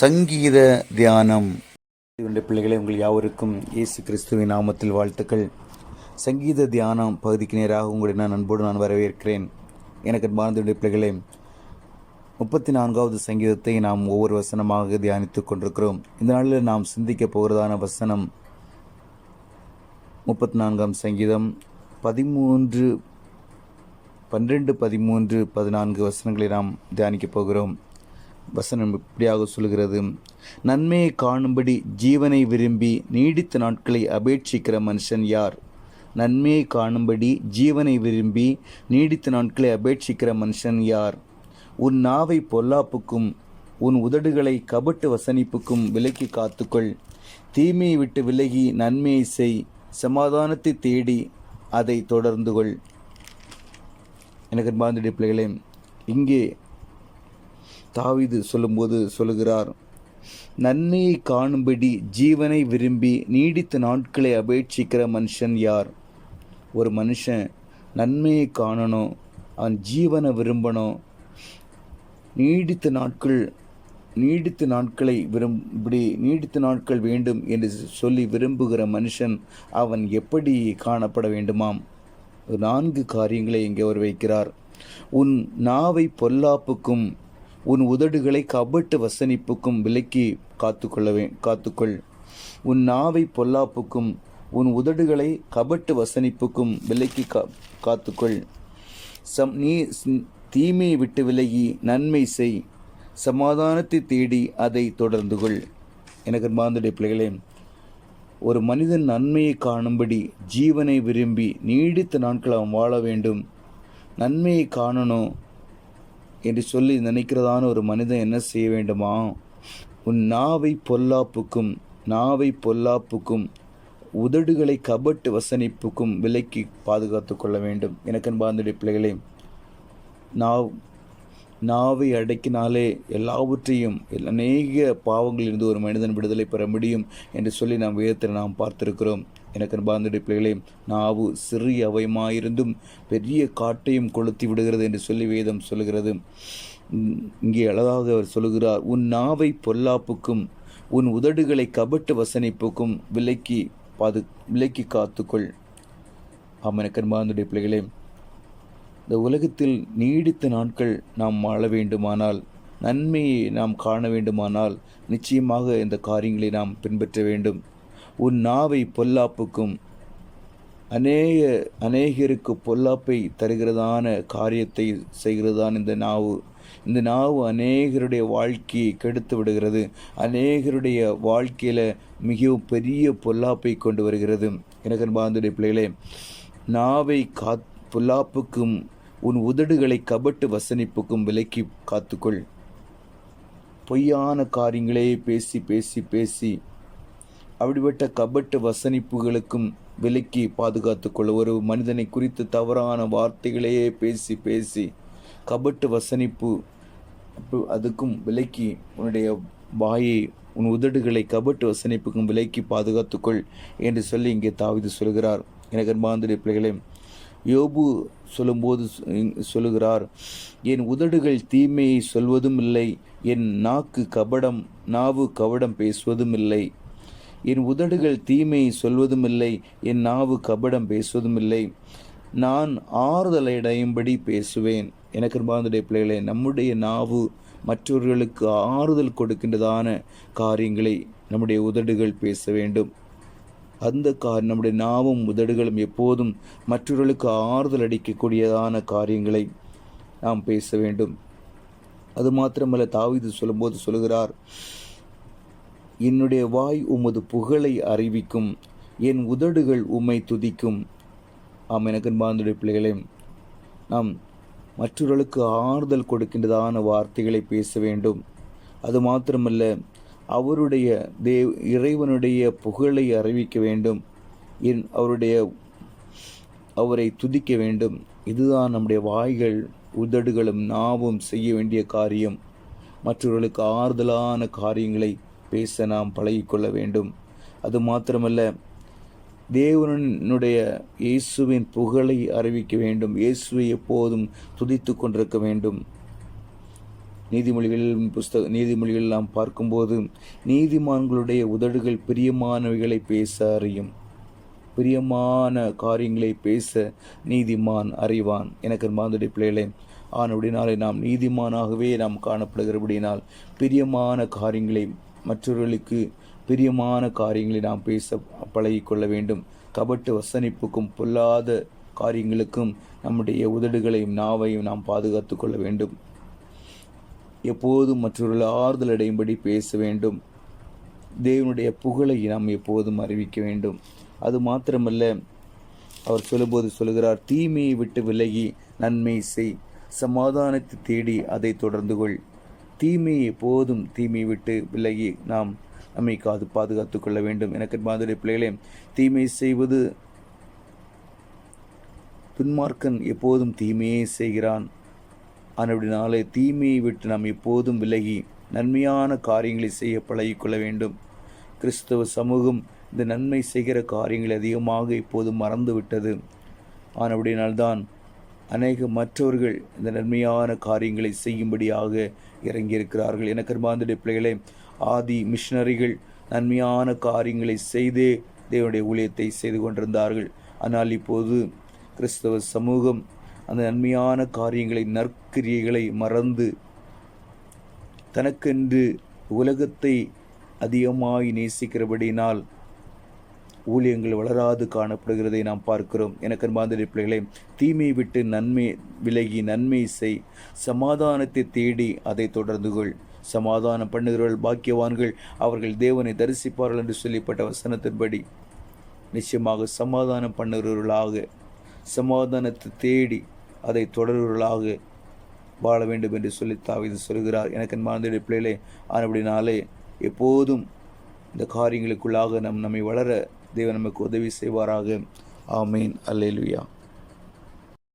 சங்கீத தியானம். பிள்ளைகளை உங்கள் யாவருக்கும் இயேசு கிறிஸ்துவின் நாமத்தில் வாழ்த்துக்கள். சங்கீத தியானம் பகுதிக்கு நேராக உங்களுடைய நான் அன்போடு நான் வரவேற்கிறேன். எனக்கு அன்பார்ந்த பிள்ளைகளே முப்பத்தி நான்காவது சங்கீதத்தை நாம் ஒவ்வொரு வசனமாக தியானித்துக் கொண்டிருக்கிறோம். இந்த நாளில் நாம் சிந்திக்கப் போகிறதான வசனம் முப்பத்தி நான்காம் சங்கீதம் பதிமூன்று பன்னிரெண்டு பதிமூன்று பதினான்கு வசனங்களை நாம் தியானிக்கப் போகிறோம். வசனம் இப்படியாக சொல்கிறது நன்மையை காணும்படி ஜீவனை விரும்பி நீடித்த நாட்களை அபேட்சிக்கிற மனுஷன் யார்? நன்மையை காணும்படி ஜீவனை விரும்பி நீடித்த நாட்களை அபேட்சிக்கிற மனுஷன் யார்? உன் நாவை பொல்லாப்புக்கும் உன் உதடுகளை கபட்டு வசனிப்புக்கும் விலக்கி காத்துக்கொள். தீமையை விட்டு விலகி நன்மையை செய். சமாதானத்தை தேடி அதை தொடர்ந்து கொள். எனக்கு அன்பார்ந்த பிள்ளைகளே இங்கே தாவிது சொல்லும்போது சொல்லுகிறார் நன்மையை காணும்படி ஜீவனை விரும்பி நீடித்த நாட்களை அபேட்சிக்கிற மனுஷன் யார்? ஒரு மனுஷன் நன்மையை காணணும் அவன் ஜீவனை விரும்பணும் நீடித்த நாட்கள் நீடித்த நாட்களை விரும்பி நீடித்த நாட்கள் வேண்டும் என்று சொல்லி விரும்புகிற மனுஷன் அவன் எப்படி காணப்பட வேண்டுமாம்? நான்கு காரியங்களை இங்கே அவர் வைக்கிறார். உன் நாவை பொல்லாப்புக்கும் உன் உதடுகளை கபட்டு வசனிப்புக்கும் விலக்கி காத்துக்கொள்ளவே காத்துக்கொள். உன் நாவை பொல்லாப்புக்கும் உன் உதடுகளை கபட்டு வசனிப்புக்கும் விலக்கி கா காத்துக்கொள். சம் நீ தீமையை விட்டு விலகி நன்மை செய். சமாதானத்தை தேடி அதை தொடர்ந்து கொள். எனக்கு மாந்துடைய பிள்ளைகளே ஒரு மனிதன் நன்மையை காணும்படி ஜீவனை விரும்பி நீடித்த நாட்கள் அவன் வாழ வேண்டும். நன்மையை காணணும் என்று சொல்லி நினைக்கிறதான ஒரு மனிதன் என்ன செய்ய வேண்டுமா? உன் நாவை பொல்லாப்புக்கும் நாவை பொல்லாப்புக்கும் உதடுகளை கபட்டு வசனிப்புக்கும் விலைக்கு பாதுகாத்து கொள்ள வேண்டும். எனக்கு பிள்ளைகளே நாவ் நாவை அடக்கினாலே எல்லாவற்றையும் அநேக பாவங்களிலிருந்து ஒரு மனிதன் விடுதலை பெற முடியும் என்று சொல்லி நாம் வேதத்தில் நாம் பார்த்திருக்கிறோம். எனக்கு அன்பார்ந்துடைய பிள்ளைகளே நாவு சிறிய அவயமாயிருந்தும் பெரிய காட்டையும் கொளுத்தி விடுகிறது என்று சொல்லி வேதம் சொல்லுகிறது. இங்கே அழகாக அவர் சொல்லுகிறார் உன் நாவை பொல்லாப்புக்கும் உன் உதடுகளை கபட்டு வசனிப்புக்கும் விலக்கி பாது விலக்கி காத்துக்கொள். ஆமாம் எனக்கு பிள்ளைகளே இந்த உலகத்தில் நீடித்த நாட்கள் நாம் வாழ வேண்டுமானால் நன்மையை நாம் காண வேண்டுமானால் நிச்சயமாக இந்த காரியங்களை நாம் பின்பற்ற வேண்டும். உன் நாவை பொல்லாப்புக்கும் அநேக அநேகருக்கு பொல்லாப்பை தருகிறதான காரியத்தை செய்கிறதான் இந்த நாவு. இந்த நாவு அநேகருடைய வாழ்க்கையை கெடுத்து விடுகிறது. அநேகருடைய வாழ்க்கையில் மிகவும் பெரிய பொல்லாப்பை கொண்டு வருகிறது. எனக்கு அன்பாந்துடைய பிள்ளைகளே நாவை காத் பொல்லாப்புக்கும் உன் உதடுகளை கபட்டு வசனிப்புக்கும் விலக்கி காத்துக்கொள். பொய்யான காரியங்களே பேசி பேசி பேசி அப்படிப்பட்ட கபட்டு வசனிப்புகளுக்கும் விலக்கி பாதுகாத்துக்கொள்ள ஒரு மனிதனை குறித்து தவறான வார்த்தைகளையே பேசி பேசி கபட்டு வசனிப்பு அதுக்கும் விலக்கி உன்னுடைய வாயை உன் உதடுகளை கபட்டு வசனிப்புக்கும் விலக்கி பாதுகாத்துக்கொள் என்று சொல்லி இங்கே தாவிது சொல்கிறார். எனக்கு பிள்ளைகளே யோபு சொல்லும்போது சொல்லுகிறார் என் உதடுகள் தீமையை சொல்வதும் இல்லை என் நாக்கு கபடம் நாவு கபடம் பேசுவதும் இல்லை. என் உதடுகள் தீமையை சொல்வதும் இல்லை என் நாவு கபடம் பேசுவதும் இல்லை. நான் ஆறுதலடையும்படி பேசுவேன். எனக்கு பாந்துடைய பிள்ளைகளே நம்முடைய நாவு மற்றவர்களுக்கு ஆறுதல் கொடுக்கின்றதான காரியங்களை நம்முடைய உதடுகள் பேச வேண்டும். அந்த கா நம்முடைய நாவும் உதடுகளும் எப்போதும் மற்றவர்களுக்கு ஆறுதல் அளிக்கக்கூடியதான காரியங்களை நாம் பேச வேண்டும். அது மாத்திரமல்ல தாவிது சொல்லும்போது சொல்கிறார் என்னுடைய வாய் உமது புகழை அறிவிக்கும் என் உதடுகள் உம்மை துதிக்கும். ஆம் எனக்கு பாந்துடைய பிள்ளைகளே நாம் மற்றவர்களுக்கு ஆறுதல் கொடுக்கின்றதான வார்த்தைகளை பேச வேண்டும். அது மாத்திரமல்ல அவருடைய தேவ் இறைவனுடைய புகழை அறிவிக்க வேண்டும். என் அவருடைய அவரை துதிக்க வேண்டும். இதுதான் நம்முடைய வாய்கள் உதடுகளும் நாவும் செய்ய வேண்டிய காரியம். மற்றவர்களுக்கு ஆறுதலான காரியங்களை பேச நாம் பழகிக்கொள்ள வேண்டும். அது மாத்திரமல்ல தேவனுடைய இயேசுவின் புகழை அறிவிக்க வேண்டும். இயேசுவை எப்போதும் துதித்து கொண்டிருக்க வேண்டும். நீதிமொழிகள் புஸ்தக நீதிமொழிகள் நாம் பார்க்கும்போது நீதிமான்களுடைய உதடுகள் பிரியமானவைகளை பேச அறியும். பிரியமான காரியங்களை பேச நீதிமான் அறிவான். எனக்கு மாந்துடைய பிள்ளைகளை ஆனபடினாலே நாம் நீதிமானாகவே நாம் காணப்படுகிறபடினால் பிரியமான காரியங்களை மற்றவர்களுக்கு பிரியமான காரியங்களை நாம் பேச பழகிக்கொள்ள வேண்டும். கபட்டு வசனிப்புக்கும் பொல்லாத காரியங்களுக்கும் நம்முடைய உதடுகளையும் நாவையும் நாம் பாதுகாத்து கொள்ள வேண்டும். எப்போதும் மற்றவர்கள் ஆறுதல் அடையும்படி பேச வேண்டும். தேவனுடைய புகழை நாம் எப்போதும் அறிவிக்க வேண்டும். அது மாத்திரமல்ல அவர் சொல்லும்போது சொல்லுகிறார் தீமையை விட்டு விலகி நன்மை செய். சமாதானத்தை தேடி அதை தொடர்ந்து கொள். தீமையை எப்போதும் தீமையை விட்டு விலகி நாம் நம்மை காது பாதுகாத்து கொள்ள வேண்டும். எனக்கு மாதிரி பிள்ளைகளே தீமை செய்வது துன்மார்க்கன் எப்போதும் தீமையே செய்கிறான். அப்படினாலே தீமையை விட்டு நாம் எப்போதும் விலகி நன்மையான காரியங்களை செய்ய பழகிக்கொள்ள வேண்டும். கிறிஸ்தவ சமூகம் இந்த நன்மை செய்கிற காரியங்களை அதிகமாக இப்போது மறந்துவிட்டது. ஆனபடினால்தான் அநேக மற்றவர்கள் இந்த நன்மையான காரியங்களை செய்யும்படியாக இறங்கியிருக்கிறார்கள். என கர்மாந்துடைய பிள்ளைகளே ஆதி மிஷினரிகள் நன்மையான காரியங்களை செய்தே தேவனுடைய ஊழியத்தை செய்து கொண்டிருந்தார்கள். ஆனால் இப்போது கிறிஸ்தவ சமூகம் அந்த நன்மையான காரியங்களை நற் நற்கிரியைகளை மறந்து தனக்கென்று உலகத்தை அதிகமாய் நேசிக்கிறபடினால் ஊழியங்கள் வளராது காணப்படுகிறதை நாம் பார்க்கிறோம். எனக்கு அன்பார்ந்த பிள்ளைகளை தீமை விட்டு நன்மை விலகி நன்மை செய். சமாதானத்தை தேடி அதை தொடர்ந்து கொள். சமாதானம் பண்ணுகிறவர்கள் பாக்கியவான்கள். அவர்கள் தேவனை தரிசிப்பார்கள் என்று சொல்லப்பட்ட வசனத்தின்படி நிச்சயமாக சமாதானம் பண்ணுகிறவர்களாக சமாதானத்தை தேடி அதை தொடர்வர்களாக வாழ வேண்டும் என்று சொல்லி தாவிது சொல்கிறார். எனக்கு அன்பார்ந்த பிள்ளைகளே ஆனபடினாலே எப்போதும் இந்த காரியங்களுக்குள்ளாக நம் நம்மை வளர தேவன் நமக்கு உதவி செய்வாராக. ஆமீன். அல்லேலுயா.